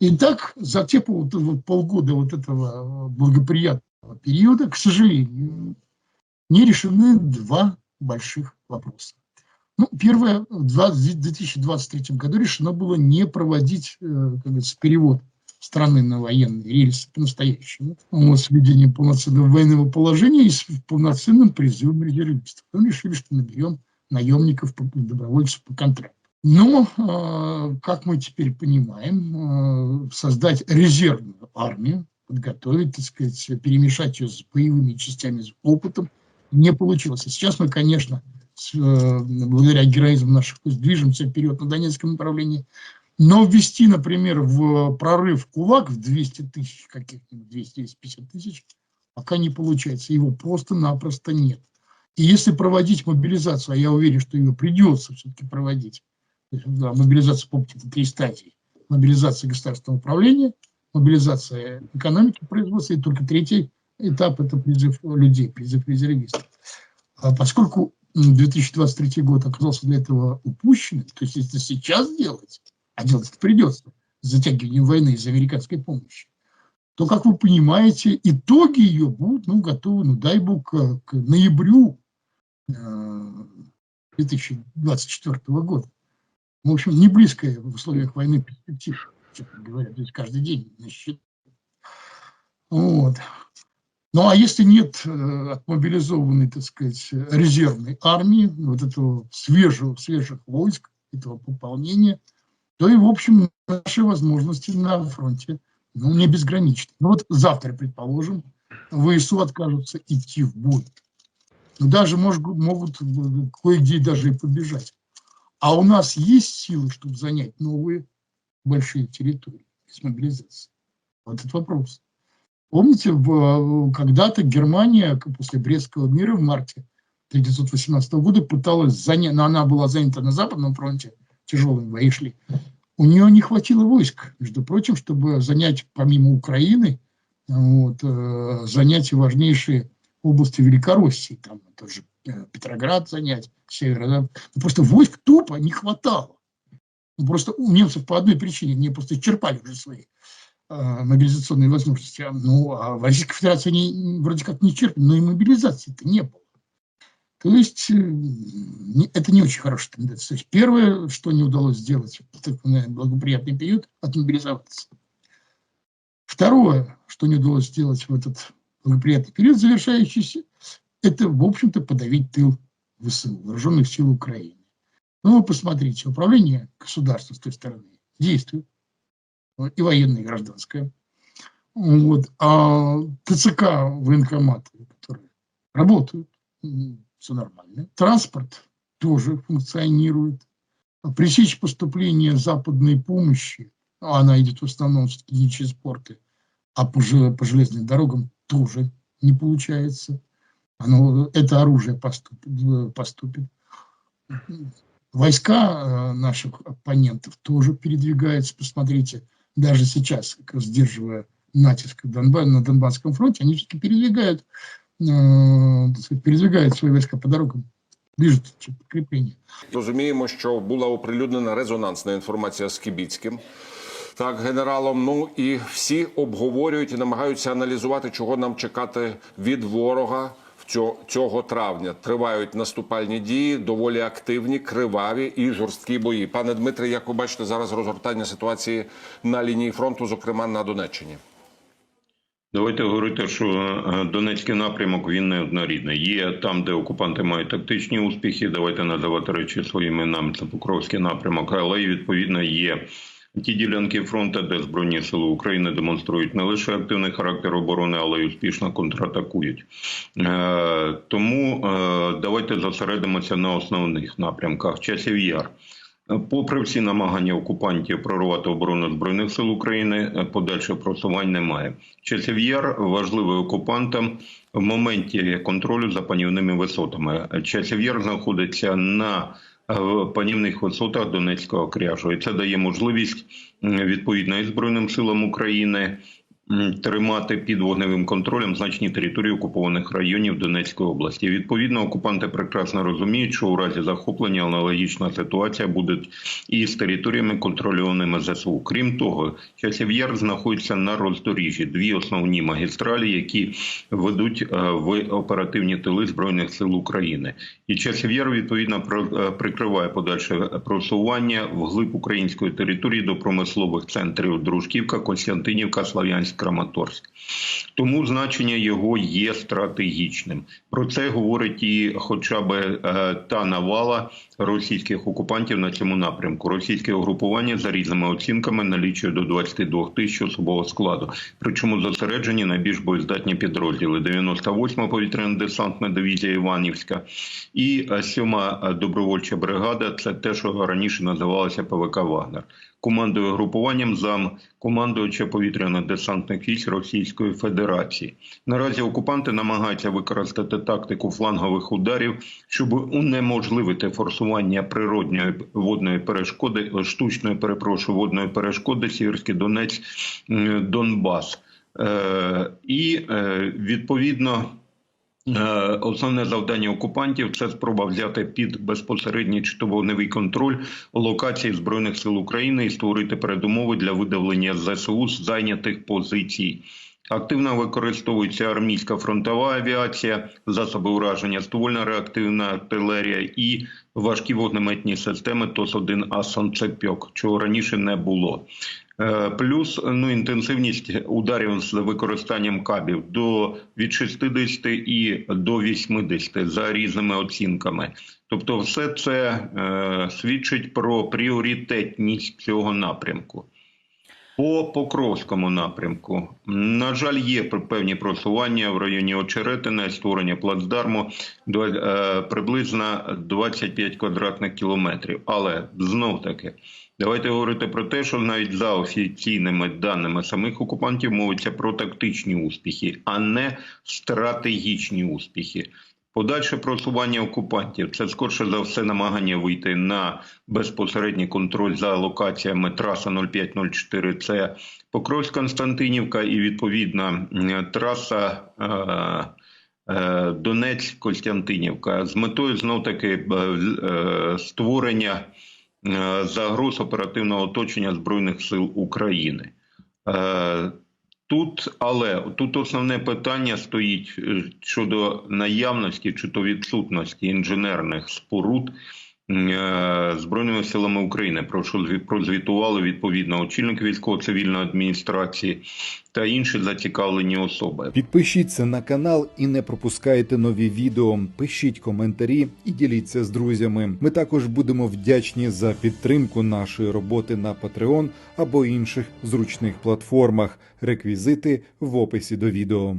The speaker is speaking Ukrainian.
И так за те вот полгода вот этого благоприятного периода, к сожалению, не решены два больших вопроса. Ну, первое, в 2023 году решено было не проводить, э, как говорится, перевод страны на военные рельсы по-настоящему, с введением полноценного военного положения и с полноценным призывом резервистов. Мы решили, что наберем наемников, добровольцев по контракту. Но, э, как мы теперь понимаем, э, создать резервную армию, подготовить, так сказать, перемешать ее с боевыми частями, с опытом, не получилось. И сейчас мы, конечно, э, благодаря героизму наших войск движемся вперед на Донецком направлении, но ввести, например, в прорыв кулак в 200 тысяч, каких-нибудь 250 тысяч, пока не получается. Его просто-напросто нет. И если проводить мобилизацию, а я уверен, что ее придется все-таки проводить, да, мобилизация по три стадии. Мобилизация государственного управления, мобилизация экономики производства, и только третий этап – это призыв людей, призыв резервистов. А поскольку 2023 год оказался для этого упущенным, то есть если сейчас делать, а делать это придется, затягиванием войны из американской помощи, то, как вы понимаете, итоги ее будут ну, готовы, ну дай бог, к, к ноябрю 2024 э, года. В общем, не близкая в условиях войны перспектива, честно говоря, то каждый день на. Вот. Ну а если нет э, отмобилизованной, так сказать, резервной армии, вот этого свежего, свежих войск, этого пополнения, то и, в общем, наши возможности на фронте ну, не безграничны. Ну вот завтра, предположим, ВСУ откажутся идти в бой. Ну, даже может, могут кое-где даже и побежать. А у нас есть силы, чтобы занять новые большие территории без мобилизации? Вот этот вопрос. Помните, когда-то Германия после Брестского мира в марте 1918 года пыталась занять, но она была занята на Западном фронте, тяжелые бои у нее не хватило войск, между прочим, чтобы занять помимо Украины, вот, э, занять важнейшие области Великороссии, там тоже э, Петроград занять, север, да? Ну, просто войск тупо не хватало. Ну, просто у немцев по одной причине, они просто исчерпали уже свои э, мобилизационные возможности. Ну, а в Российской Федерации они вроде как не черпали, но и мобилизации-то не было. То есть э, это не очень хорошая тенденция. То есть первое, что не удалось сделать такой благоприятный период, отмобилизоваться. Второе, что не удалось сделать в этот благоприятный период завершающийся, это, в общем-то, подавить тыл ВСУ, Вооруженных сил Украины. Ну, вы посмотрите, управление государства с той стороны действует, и военное, и гражданское. Вот. А ТЦК, военкоматы, которые работают, все нормально. Транспорт тоже функционирует. Пресечь поступление западной помощи, а она идет в основном все-таки не через порты, а по, по железным дорогам тоже не получается Оно, это оружие поступит, поступит. Войска э, наших оппонентов тоже передвигаются. Посмотрите, даже сейчас, как сдерживая натиск на Донбасском фронте, они все-таки передвигают, э, передвигают свои войска по дорогам. Біжуть підкріплення. Розуміємо, що була оприлюднена резонансна інформація з Кібіцьким так генералом. Ну і всі обговорюють і намагаються аналізувати, чого нам чекати від ворога. Цього травня тривають наступальні дії, доволі активні, криваві і жорсткі бої. Пане Дмитре, як ви бачите зараз розгортання ситуації на лінії фронту, зокрема на Донеччині? Давайте говорити, що е, Донецький напрямок він не однорідний. Є там, де окупанти мають тактичні успіхи. Давайте називати речі своїми іменами. Це Покровський напрямок, але й відповідно є Ті ділянки фронту, де збройні сили України демонструють не лише активний характер оборони, але й успішно контратакують. Е, тому е, давайте зосередимося на основних напрямках. Часів яр. Попри всі намагання окупантів прорвати оборону збройних сил України, е, подальших просувань немає. Часів яр важливий окупантам в моменті контролю за панівними висотами. Часів яр знаходиться на в панівних висотах Донецького кряжу. І це дає можливість відповідно і Збройним силам України тримати під вогневим контролем значні території окупованих районів Донецької області. Відповідно, окупанти прекрасно розуміють, що у разі захоплення аналогічна ситуація буде і з територіями контрольованими ЗСУ. Крім того, часів яр знаходиться на роздоріжжі дві основні магістралі, які ведуть е, в оперативні тили збройних сил України. І часів яр відповідно е, прикриває подальше просування вглиб української території до промислових центрів Дружківка, Константинівка, Слав'янськ, Краматорськ. Тому значення його є стратегічним. Про це говорить і хоча б е, та навала російських окупантів на цьому напрямку. Російське угрупування за різними оцінками налічує до 22 тисяч особового складу. Причому зосереджені найбільш боєздатні підрозділи: 98-ма повітряно-десантна дивізія Іванівська і е, 7-ма добровольча бригада. Це те, що раніше називалося ПВК Вагнер. Командує групуванням зам командувача повітряно-десантних військ Російської Федерації. Наразі окупанти намагаються використати тактику флангових ударів, щоб унеможливити форсування природньої водної перешкоди, штучної перепрошую водної перешкоди Сіверський Донець, Донбас. Е, і е, відповідно. Е, Основне завдання окупантів це спроба взяти під безпосередній чи то вогневий контроль локації збройних сил України і створити передумови для видавлення ЗСУ з зайнятих позицій. Активно використовується армійська фронтова авіація, засоби ураження, ствольна реактивна артилерія і важкі вогнеметні системи ТОС-1 А «Сонцепьок», чого раніше не було. Е, Плюс ну інтенсивність ударів з використанням кабів до від 60 і до 80 за різними оцінками. Тобто, все це е, свідчить про пріоритетність цього напрямку. По Покровському напрямку, на жаль, є певні просування в районі Очеретина, створення плацдарму до е, приблизно 25 квадратних кілометрів. Але знов таки, давайте говорити про те, що навіть за офіційними даними самих окупантів мовиться про тактичні успіхи, а не стратегічні успіхи. Подальше просування окупантів це скорше за все намагання вийти на безпосередній контроль за локаціями траса 0504 Це Покровськ Константинівка і відповідна траса е, е, Донець Костянтинівка з метою знов таки е, е, створення загроз оперативного оточення збройних сил України. Тут, але тут основне питання стоїть е, щодо наявності чи то відсутності інженерних споруд збройними силами України. Про що прозвітували відповідно очільник військово-цивільної адміністрації та інші зацікавлені особи. Підпишіться на канал і не пропускайте нові відео. Пишіть коментарі і діліться з друзями. Ми також будемо вдячні за підтримку нашої роботи на Patreon або інших зручних платформах. Реквізити в описі до відео.